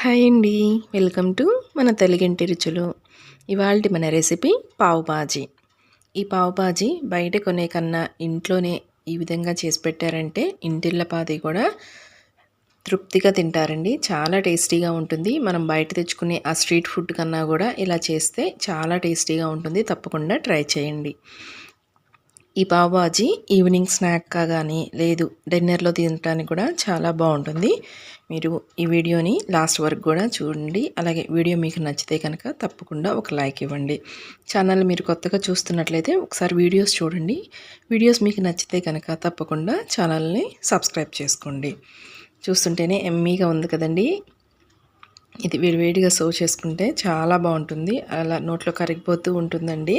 Hi అండి. Welcome to మన తెలుగింటి రుచులు. ఇవాళ మన రెసిపీ పావు బాజీ. ఈ పావు బాజీ బయట కొనే కన్నా ఇంట్లోనే ఈ విధంగా చేసి పెట్టారంటే ఇంటిళ్ళపాది కూడా తృప్తిగా తింటారండి. చాలా టేస్టీగా ఉంటుంది. మనం బయట తెచ్చుకునే ఆ స్ట్రీట్ ఫుడ్ కన్నా కూడా ఇలా చేస్తే చాలా టేస్టీగా ఉంటుంది. తప్పకుండా ట్రై చేయండి. ఈ పావుబాజీ ఈవినింగ్ స్నాక్గా కానీ లేదు డిన్నర్లో తినడానికి కూడా చాలా బాగుంటుంది. మీరు ఈ వీడియోని లాస్ట్ వరకు కూడా చూడండి. అలాగే వీడియో మీకు నచ్చితే కనుక తప్పకుండా ఒక లైక్ ఇవ్వండి. ఛానల్ మీరు కొత్తగా చూస్తున్నట్లయితే ఒకసారి వీడియోస్ చూడండి. వీడియోస్ మీకు నచ్చితే కనుక తప్పకుండా ఛానల్ని సబ్స్క్రైబ్ చేసుకోండి. చూస్తుంటేనే ఎమ్మీగా ఉంది కదండి. ఇది వేడివేడిగా సర్వ్ చేసుకుంటే చాలా బాగుంటుంది. అలా నోట్లో కరిగిపోతూ ఉంటుందండి.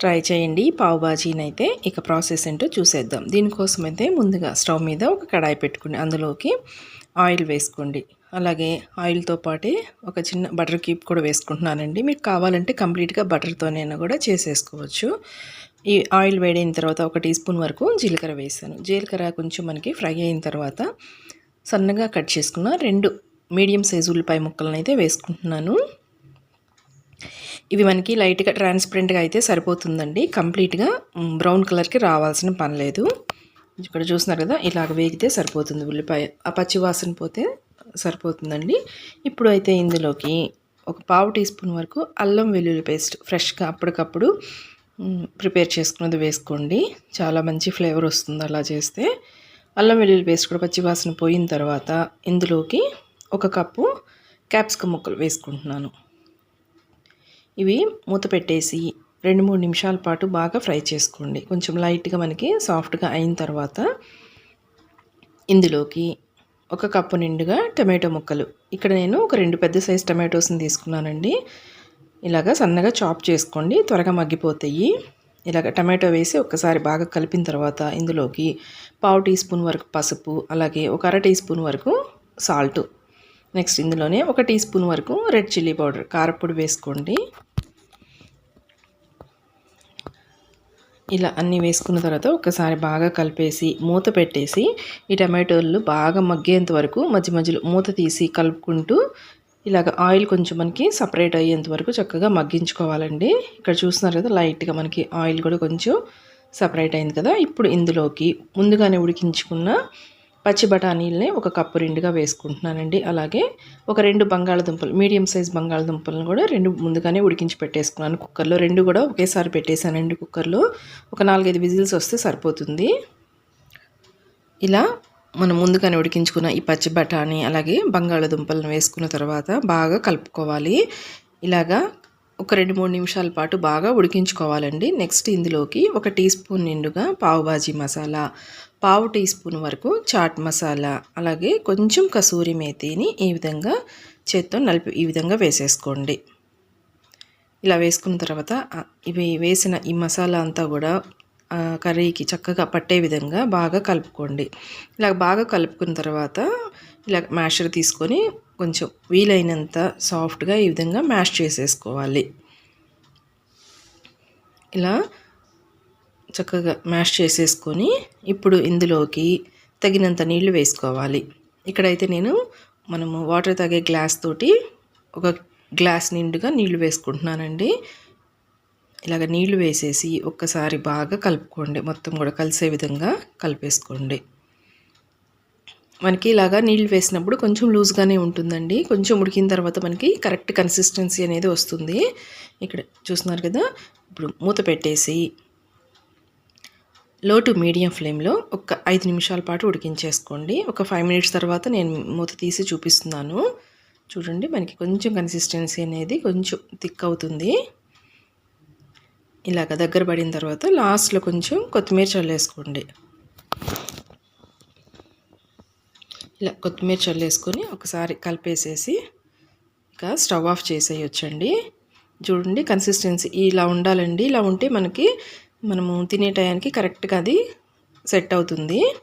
ట్రై చేయండి. పావు బాజీని అయితే ఇక ప్రాసెస్ ఏంటో చూసేద్దాం. దీనికోసం అయితే ముందుగా స్టవ్ మీద ఒక కడాయి పెట్టుకుని అందులోకి ఆయిల్ వేసుకోండి. అలాగే ఆయిల్తో పాటే ఒక చిన్న బటర్ కీప్ కూడా వేసుకుంటున్నానండి. మీకు కావాలంటే కంప్లీట్గా బటర్తోనైనా కూడా చేసేసుకోవచ్చు. ఈ ఆయిల్ వేడైన తర్వాత ఒక టీ స్పూన్ వరకు జీలకర్ర వేసాను. జీలకర్ర కొంచెం మనకి ఫ్రై అయిన తర్వాత సన్నగా కట్ చేసుకున్న రెండు మీడియం సైజు ఉల్లిపాయ ముక్కలను అయితే వేసుకుంటున్నాను. ఇవి మనకి లైట్గా ట్రాన్స్పరెంట్గా అయితే సరిపోతుందండి. కంప్లీట్గా బ్రౌన్ కలర్కి రావాల్సిన పని లేదు. ఇక్కడ చూస్తున్నారు కదా ఇలాగ వేగితే సరిపోతుంది ఉల్లిపాయ ఆ పచ్చి వాసన పోతే సరిపోతుందండి. ఇప్పుడు అయితే ఇందులోకి ఒక పావు టీ స్పూన్ వరకు అల్లం వెల్లుల్లి పేస్ట్ ఫ్రెష్గా అప్పటికప్పుడు ప్రిపేర్ చేసుకున్నది వేసుకోండి. చాలా మంచి ఫ్లేవర్ వస్తుంది అలా చేస్తే. అల్లం వెల్లుల్లి పేస్ట్ కూడా పచ్చి వాసన పోయిన తర్వాత ఇందులోకి ఒక కప్పు క్యాప్సికమ్ ముక్కలు వేసుకుంటున్నాను. ఇవి మూత పెట్టేసి రెండు మూడు నిమిషాల పాటు బాగా ఫ్రై చేసుకోండి. కొంచెం లైట్గా మనకి సాఫ్ట్గా అయిన తర్వాత ఇందులోకి ఒక కప్పు నిండుగా టమాటో ముక్కలు. ఇక్కడ నేను ఒక రెండు పెద్ద సైజ్ టమాటోస్ని తీసుకున్నానండి. ఇలాగ సన్నగా చాప్ చేసుకోండి. త్వరగా మగ్గిపోతాయి. ఇలాగ టమాటో వేసి ఒక్కసారి బాగా కలిపిన తర్వాత ఇందులోకి పావు టీ స్పూన్ వరకు పసుపు అలాగే ఒక అర టీ స్పూన్ వరకు సాల్ట్. నెక్స్ట్ ఇందులోనే ఒక టీ స్పూన్ వరకు రెడ్ చిల్లీ పౌడర్ కారపొడి వేసుకోండి. ఇలా అన్నీ వేసుకున్న తర్వాత ఒకసారి బాగా కలిపేసి మూత పెట్టేసి ఈ టమాటోలు బాగా మగ్గేంత వరకు మధ్య మధ్యలో మూత తీసి కలుపుకుంటూ ఇలాగ ఆయిల్ కొంచెం మనకి సపరేట్ అయ్యేంత వరకు చక్కగా మగ్గించుకోవాలండి. ఇక్కడ చూస్తున్నారు కదా లైట్గా మనకి ఆయిల్ కూడా కొంచెం సపరేట్ అయింది కదా. ఇప్పుడు ఇందులోకి ముందుగానే ఉడికించుకున్న పచ్చి బఠానీలని ఒక కప్పు రెండుగా వేసుకుంటున్నానండి. అలాగే ఒక రెండు బంగాళదుంపలు మీడియం సైజ్ బంగాళదుంపలను కూడా రెండు ముందుగానే ఉడికించి పెట్టేసుకున్నాను కుక్కర్లో. రెండు కూడా ఒకేసారి పెట్టేశానండి కుక్కర్లో. ఒక నాలుగైదు విజిల్స్ వస్తే సరిపోతుంది. ఇలా మనం ముందుగానే ఉడికించుకున్న ఈ పచ్చి బఠానీ అలాగే బంగాళదుంపలను వేసుకున్న తర్వాత బాగా కలుపుకోవాలి. ఇలాగా ఒక రెండు మూడు నిమిషాల పాటు బాగా ఉడికించుకోవాలండి. నెక్స్ట్ ఇందులోకి ఒక టీ స్పూన్ నిండుగా పావుబాజీ మసాలా పావు టీ స్పూన్ వరకు చాట్ మసాలా అలాగే కొంచెం కసూరి మేతిని ఈ విధంగా చేత్తో నలిపి ఈ విధంగా వేసేసుకోండి. ఇలా వేసుకున్న తర్వాత ఇవి వేసిన ఈ మసాలా అంతా కూడా కర్రీకి చక్కగా పట్టే విధంగా బాగా కలుపుకోండి. ఇలా బాగా కలుపుకున్న తర్వాత ఇలా మ్యాషర్ తీసుకొని కొంచెం వీలైనంత సాఫ్ట్గా ఈ విధంగా మ్యాష్ చేసేసుకోవాలి. ఇలా చక్కగా మ్యాష్ చేసేసుకొని ఇప్పుడు ఇందులోకి తగినంత నీళ్ళు వేసుకోవాలి. ఇక్కడైతే నేను మనము వాటర్ తాగే గ్లాస్ తోటి ఒక గ్లాస్ నిండుగా నీళ్ళు వేసుకుంటున్నానండి. ఇలాగ నీళ్ళు వేసేసి ఒక్కసారి బాగా కలుపుకోండి. మొత్తం కూడా కలిసే విధంగా కలిపేసుకోండి. మనకి ఇలాగా నీళ్ళు వేసినప్పుడు కొంచెం లూజ్గానే ఉంటుందండి. కొంచెం ఉడికిన తర్వాత మనకి కరెక్ట్ కన్సిస్టెన్సీ అనేది వస్తుంది. ఇక్కడ చూస్తున్నారు కదా? ఇప్పుడు మూత పెట్టేసి లో టు మీడియం ఫ్లేమ్లో ఒక ఐదు నిమిషాల పాటు ఉడికించేసుకోండి. ఒక ఫైవ్ మినిట్స్ తర్వాత నేను మూత తీసి చూపిస్తున్నాను. చూడండి మనకి కొంచెం కన్సిస్టెన్సీ అనేది కొంచెం థిక్ అవుతుంది. ఇలాగ దగ్గర పడిన తర్వాత లాస్ట్లో కొంచెం కొత్తిమీర చల్లేసుకోండి. ఇలా కొత్తిమీర చల్లేసుకొని ఒకసారి కలిపేసేసి ఇక స్టవ్ ఆఫ్ చేసేయొచ్చండి. చూడండి కన్సిస్టెన్సీ ఇలా ఉండాలండి. ఇలా ఉంటే మనకి మనము తినే టయానికి కరెక్ట్గా అది సెట్ అవుతుంది.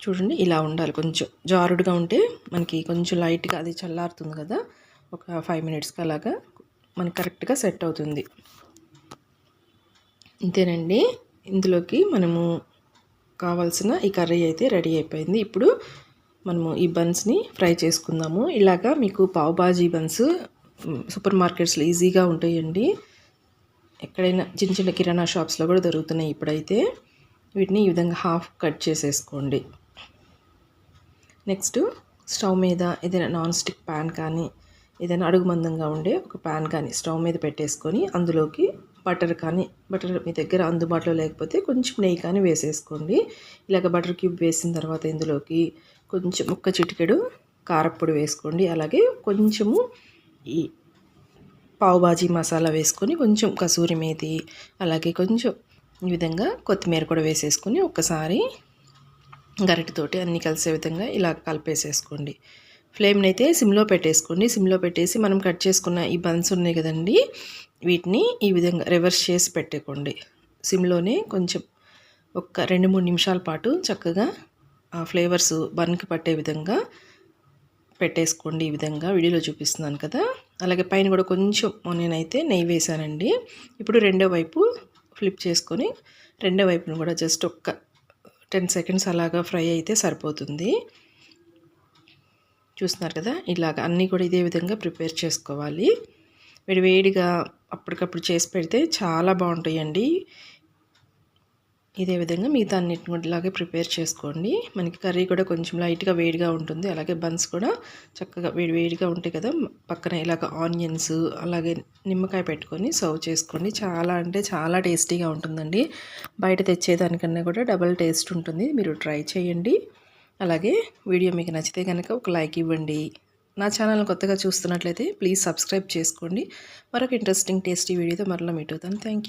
చూడండి ఇలా ఉండాలి. కొంచెం జారుడుగా ఉంటే మనకి కొంచెం లైట్గా అది చల్లారుతుంది కదా. ఒక ఫైవ్ మినిట్స్కి అలాగా మనకి కరెక్ట్గా సెట్ అవుతుంది. ఇంతేనండి. ఇందులోకి మనము కావాల్సిన ఈ కర్రీ అయితే రెడీ అయిపోయింది. ఇప్పుడు మనము ఈ బన్స్ని ఫ్రై చేసుకుందాము. ఇలాగా మీకు పావుబాజీ బన్స్ సూపర్ మార్కెట్స్లో ఈజీగా ఉంటాయండి. ఎక్కడైనా చిన్న చిన్న కిరాణా షాప్స్లో కూడా దొరుకుతున్నాయి ఇప్పుడైతే. వీటిని ఈ విధంగా హాఫ్ కట్ చేసేసుకోండి. నెక్స్ట్ స్టవ్ మీద ఏదైనా నాన్ స్టిక్ ప్యాన్ కానీ ఏదైనా అడుగు మందంగా ఉండే ఒక ప్యాన్ కానీ స్టవ్ మీద పెట్టేసుకొని అందులోకి బటర్ కానీ బటర్ మీ దగ్గర అందుబాటులో లేకపోతే కొంచెం నెయ్యి కానీ వేసేసుకోండి. ఇలాగ బటర్ క్యూబ్ వేసిన తర్వాత ఇందులోకి కొంచెం ముక్క చిటికెడు కారప్పొడి వేసుకోండి. అలాగే కొంచెము ఈ పావు బాజీ మసాలా వేసుకొని కొంచెం కసూరి మేతి అలాగే కొంచెం ఈ విధంగా కొత్తిమీర కూడా వేసేసుకొని ఒక్కసారి గరిటతోటి అన్నీ కలిసే విధంగా ఇలా కలిపేసేసుకోండి. ఫ్లేమ్ని అయితే సిమ్లో పెట్టేసుకోండి. సిమ్లో పెట్టేసి మనం కట్ చేసుకున్న ఈ బన్స్ ఉన్నాయి కదండి వీటిని ఈ విధంగా రివర్స్ చేసి పెట్టేకోండి. సిమ్లోనే కొంచెం ఒక రెండు మూడు నిమిషాల పాటు చక్కగా ఆ ఫ్లేవర్స్ బన్కి పట్టే విధంగా పెట్టేసుకోండి ఈ విధంగా. వీడియోలో చూపిస్తున్నాను కదా. అలాగే పైన కూడా కొంచెం నేనైతే నెయ్యి వేసానండి ఇప్పుడు రెండో వైపు ఫ్లిప్ చేసుకొని రెండో వైపును కూడా జస్ట్ ఒక్క టెన్ సెకండ్స్ అలాగా ఫ్రై అయితే సరిపోతుంది. చూస్తున్నారు కదా? ఇలాగ అన్నీ కూడా ఇదే విధంగా ప్రిపేర్ చేసుకోవాలి. వేడి వేడిగా అప్పటికప్పుడు చేసి పెడితే చాలా బాగుంటాయండి. ఇదే విధంగా మిగతా అన్నిటిని కూడా ఇలాగే ప్రిపేర్ చేసుకోండి. మనకి కర్రీ కూడా కొంచెం లైట్గా వేడిగా ఉంటుంది. అలాగే బన్స్ కూడా చక్కగా వేడి వేడిగా ఉంటాయి కదా. పక్కన ఇలాగ ఆనియన్స్ అలాగే నిమ్మకాయ పెట్టుకొని సర్వ్ చేసుకోండి. చాలా అంటే చాలా టేస్టీగా ఉంటుందండి. బయట తెచ్చేదానికన్నా కూడా డబల్ టేస్ట్ ఉంటుంది. మీరు ట్రై చేయండి. అలాగే వీడియో మీకు నచ్చితే కనుక ఒక లైక్ ఇవ్వండి. నా ఛానల్ కొత్తగా చూస్తున్నట్లయితే ప్లీజ్ సబ్స్క్రైబ్ చేసుకోండి. మరొక ఇంట్రెస్టింగ్ టేస్టీ వీడియోతో మరలా మీట్ అవుతాను. Thank you